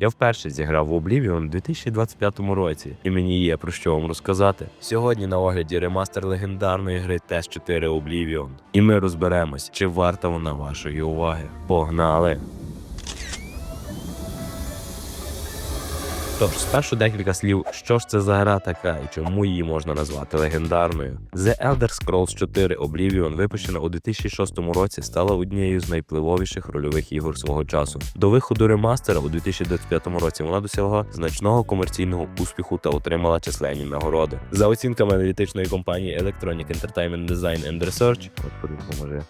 Я вперше зіграв в Oblivion у 2025 році, і мені є про що вам розказати. Сьогодні на огляді ремастер легендарної гри ТЕС 4 Oblivion. І ми розберемось, чи варта вона вашої уваги. Погнали! Тож, спершу декілька слів, що ж це за гра така і чому її можна назвати легендарною. The Elder Scrolls 4 Oblivion, випущена у 2006 році, стала однією з найвпливовіших рольових ігор свого часу. До виходу ремастера у 2025 році вона досягла значного комерційного успіху та отримала численні нагороди. За оцінками аналітичної компанії Electronic Entertainment Design and Research,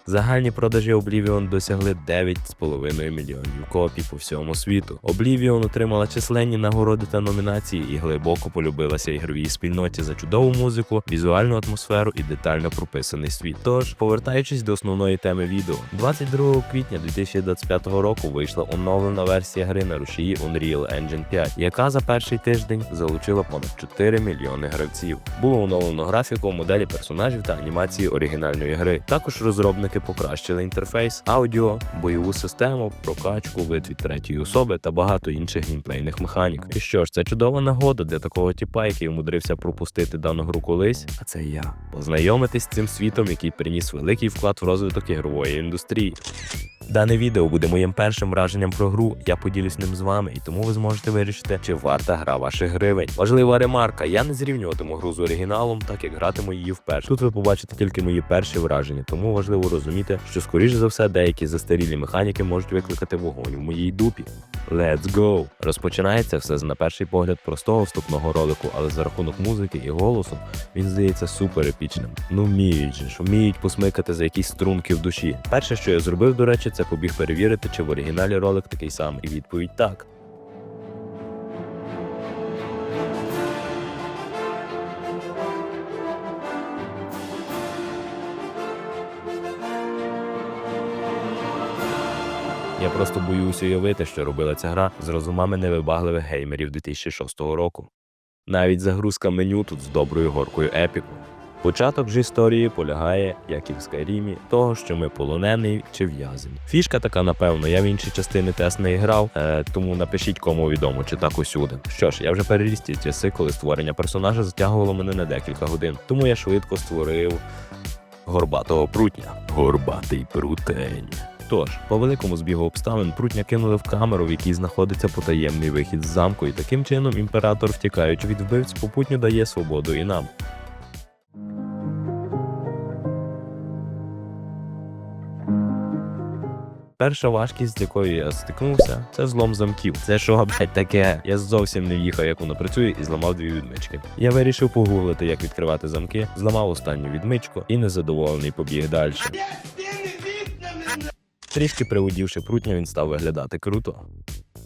загальні продажі Oblivion досягли 9,5 мільйонів копій по всьому світу. Oblivion отримала численні нагороди та номінації і глибоко полюбилася ігровій спільноті за чудову музику, візуальну атмосферу і детально прописаний світ. Тож, повертаючись до основної теми відео, 22 квітня 2025 року вийшла оновлена версія гри на рушії Unreal Engine 5, яка за перший тиждень залучила понад 4 мільйони гравців. Було оновлено графіку, моделі персонажів та анімації оригінальної гри. Також розробники покращили інтерфейс, аудіо, бойову систему, прокачку, вид від третьої особи та багато інших геймплейних механік. І що ж, це чудова нагода для такого типа, який умудрився пропустити дану гру колись, а це я. Познайомитись з цим світом, який приніс великий вклад в розвиток ігрової індустрії. Дане відео буде моїм першим враженням про гру. Я поділюсь ним з вами, і тому ви зможете вирішити, чи варта гра ваших гривень. Важлива ремарка: я не зрівнюватиму гру з оригіналом, так як гратиму її вперше. Тут ви побачите тільки мої перші враження, тому важливо розуміти, що скоріш за все деякі застарілі механіки можуть викликати вогонь в моїй дупі. Let's go! Розпочинається все з на перший погляд простого вступного ролику, але за рахунок музики і голосу він здається супер епічним. Ну вміють же ж, вміють посмикати за якісь струнки в душі. Перше, що я зробив, до речі, це побіг перевірити, чи в оригіналі ролик такий самий. І відповідь так. Я просто боюся уявити, що робила ця гра з розумами невибагливих геймерів 2006 року. Навіть загрузка меню тут з доброю горкою епіку. Початок ж історії полягає, як і в Скайрімі, того, що ми полонений чи в'язень. Фішка така, напевно, я в інші частини тест не грав, е, тому напишіть кому відомо, чи так усюди. Що ж, я вже переріс ті часи, коли створення персонажа затягувало мене на декілька годин, тому я швидко створив горбатого прутня. Горбатий прутень. Тож, по великому збігу обставин прутня кинули в камеру, в якій знаходиться потаємний вихід з замку, і таким чином імператор, втікаючи від вбивць, попутньо дає свободу і нам. Перша важкість, з якою я стикнувся, це злом замків. Це що, блядь, таке? Я зовсім не в'їхав, як воно працює, і зламав дві відмички. Я вирішив погуглити, як відкривати замки, зламав останню відмичку і незадоволений побіг далі. Трішки приводівши прутня, він став виглядати круто.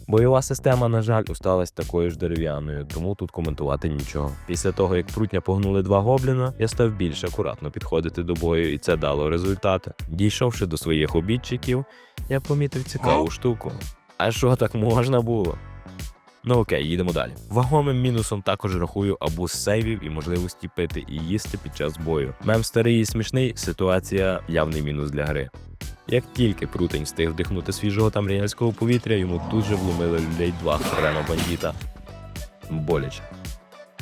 Бойова система, на жаль, осталась такою ж дерев'яною, тому тут коментувати нічого. Після того, як прутня погнули два гобліна, я став більш акуратно підходити до бою, і це дало результати. Дійшовши до своїх обідчиків, я помітив цікаву штуку. А що так можна було? Ну окей, їдемо далі. Вагомим мінусом також рахую абуз сейвів і можливості пити і їсти під час бою. Мем старий і смішний, ситуація явний мінус для гри. Як тільки прутень встиг вдихнути свіжого та мріяльського повітря, йому тут же вломили людей два хрена бандіта. Боляче.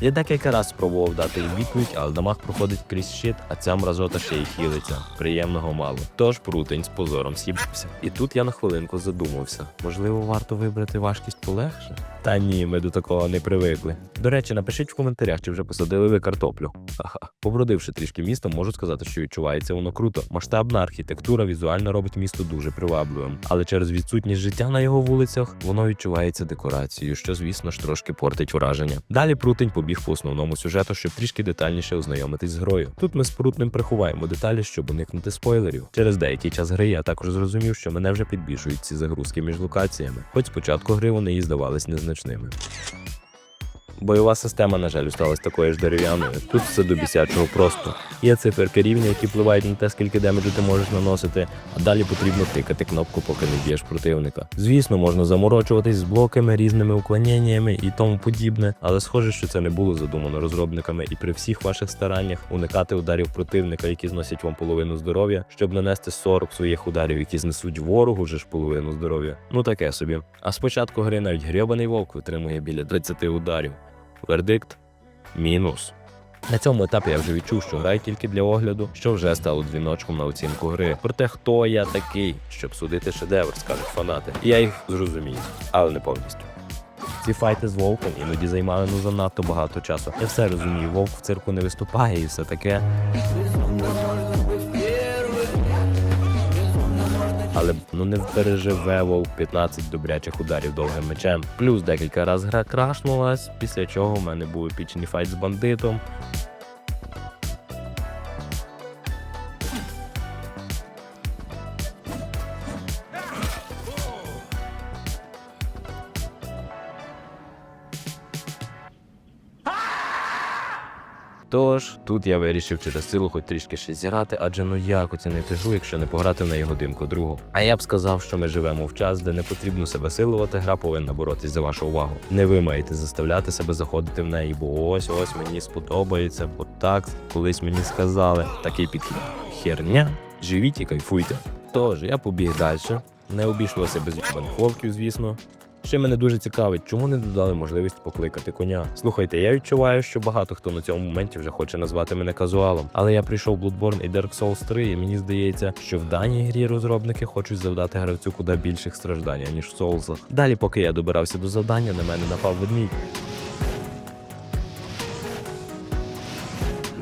Я декілька разів спробував дати їм відповідь, але дамаг проходить крізь щит, а ця мразота ще й хілиться. Приємного мало. Тож прутень з позором с'їбався. І тут я на хвилинку задумався. Можливо, варто вибрати важкість полегше? Та ні, ми до такого не привикли. До речі, напишіть в коментарях, чи вже посадили ви картоплю. Ха-ха. Побродивши трішки містом, можу сказати, що відчувається воно круто. Масштабна архітектура візуально робить місто дуже привабливим, але через відсутність життя на його вулицях воно відчувається декорацією, що, звісно ж, трошки портить враження. Далі прутень побіг по основному сюжету, щоб трішки детальніше ознайомитись з грою. Тут ми з прутним приховаємо деталі, щоб уникнути спойлерів. Через деякий час гри я також зрозумів, що мене вже підбільшують ці загрузки між локаціями, хоч спочатку гри вони і здавались незначними. Бойова система, на жаль, сталася такою ж дерев'яною. Тут все до бісячого просто. Є циферки рівня, які впливають на те, скільки демеджу ти можеш наносити, а далі потрібно тикати кнопку, поки не б'єш противника. Звісно, можна заморочуватись з блоками, різними уклоненнями і тому подібне, але схоже, що це не було задумано розробниками, і при всіх ваших стараннях уникати ударів противника, які зносять вам половину здоров'я, щоб нанести 40 своїх ударів, які знесуть ворогу вже ж половину здоров'я. Ну таке собі. А спочатку гри навіть грьобаний вовк витримує біля 30 ударів. Вердикт мінус. На цьому етапі я вже відчув, що граю тільки для огляду, що вже стало дзвіночком на оцінку гри. Проте хто я такий, щоб судити шедевр, скажуть фанати. І я їх зрозумію, але не повністю. Ці файти з вовком іноді займали ну занадто багато часу. Я все розумію, вовк в цирку не виступає і все таке. Але ну не переживе вовк 15 добрячих ударів довгим мечем. Плюс декілька разів гра крашнулась, після чого в мене був епічний файт з бандитом. Тож тут я вирішив через силу хоч трішки ще зіграти, адже ну як оцінити гру, якщо не пограти в неї годинку другу. А я б сказав, що ми живемо в час, де не потрібно себе силувати, гра повинна боротись за вашу увагу. Не ви маєте заставляти себе заходити в неї, бо ось ось мені сподобається, бо так колись мені сказали. Такий підхід. Херня, живіть і кайфуйте. Тож я побіг далі. Не обійшлося без їбаних звісно. Ще мене дуже цікавить, чому не додали можливість покликати коня. Слухайте, я відчуваю, що багато хто на цьому моменті вже хоче назвати мене казуалом. Але я прийшов в Bloodborne і Dark Souls 3, і мені здається, що в даній грі розробники хочуть завдати гравцю куди більших страждань, ніж в Soulsах. Далі, поки я добирався до завдання, на мене напав ведмідь.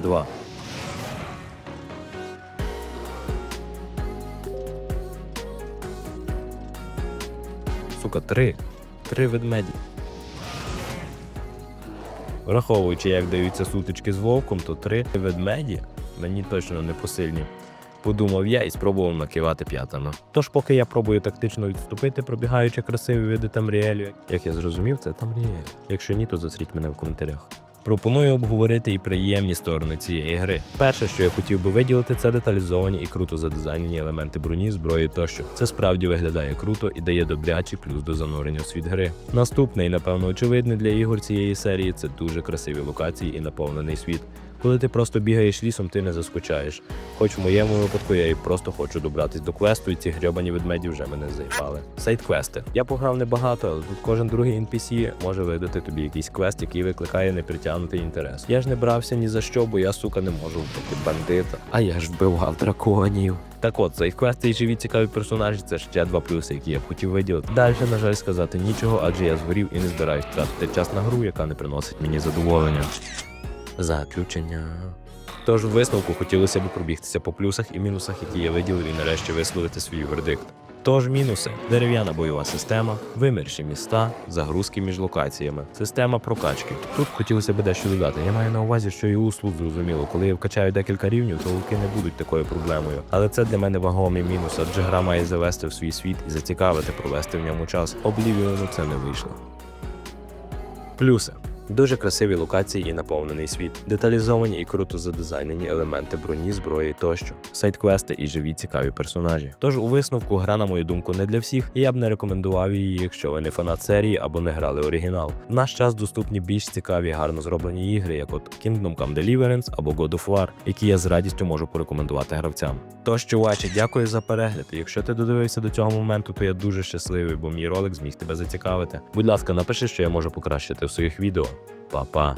Два. Сука, три. Три ведмеді. Враховуючи, як даються сутички з вовком, то три ведмеді мені точно не посильні. Подумав я і спробував накивати п'ятами. Тож, поки я пробую тактично відступити, пробігаючи красиві види Тамріелю, як я зрозумів, це Тамріель. Якщо ні, то засріть мене в коментарях. Пропоную обговорити і приємні сторони цієї гри. Перше, що я хотів би виділити, це деталізовані і круто задизайнені елементи броні, зброї тощо. Це справді виглядає круто і дає добрячий плюс до занурення у світ гри. Наступне і напевно очевидне для ігор цієї серії це дуже красиві локації і наповнений світ. Коли ти просто бігаєш лісом, ти не заскучаєш. Хоч в моєму випадку я і просто хочу добратись до квесту, і ці грьобані ведмеді вже мене заїбали. Сайт-квести. Я пограв небагато, але тут кожен другий NPC може видати тобі якийсь квест, який викликає непритягнутий інтерес. Я ж не брався ні за що, бо я сука не можу вбити бандита. А я ж вбивав драконів. Так от, сайт-квести і живі цікаві персонажі це ще два плюси, які я б хотів виділити. Далі, на жаль, сказати нічого, адже я згорів і не збираюсь тратити час на гру, яка не приносить мені задоволення. Заключення. Тож в висновку хотілося б пробігтися по плюсах і мінусах, які я виділив, і нарешті висловити свій вердикт. Тож мінуси: дерев'яна бойова система, вимірші міста, загрузки між локаціями, система прокачки. Тут хотілося б дещо додати. Я маю на увазі, що і услуг зрозуміло. Коли я вкачаю декілька рівнів, то луки не будуть такою проблемою. Але це для мене вагомий мінус, адже гра має завести в свій світ і зацікавити провести в ньому час. Облівіону це не вийшло. Плюси. Дуже красиві локації і наповнений світ, деталізовані і круто задизайнені елементи броні, зброї тощо, сайт-квести і живі цікаві персонажі. Тож у висновку гра, на мою думку, не для всіх, і я б не рекомендував її, якщо ви не фанат серії або не грали оригінал. В наш час доступні більш цікаві, гарно зроблені ігри, як от Kingdom Come Deliverance або God of War, які я з радістю можу порекомендувати гравцям. Тож, чувачі, дякую за перегляд. Якщо ти додивився до цього моменту, то я дуже щасливий, бо мій ролик зміг тебе зацікавити. Будь ласка, напиши, що я можу покращити в своїх відео. Па-па.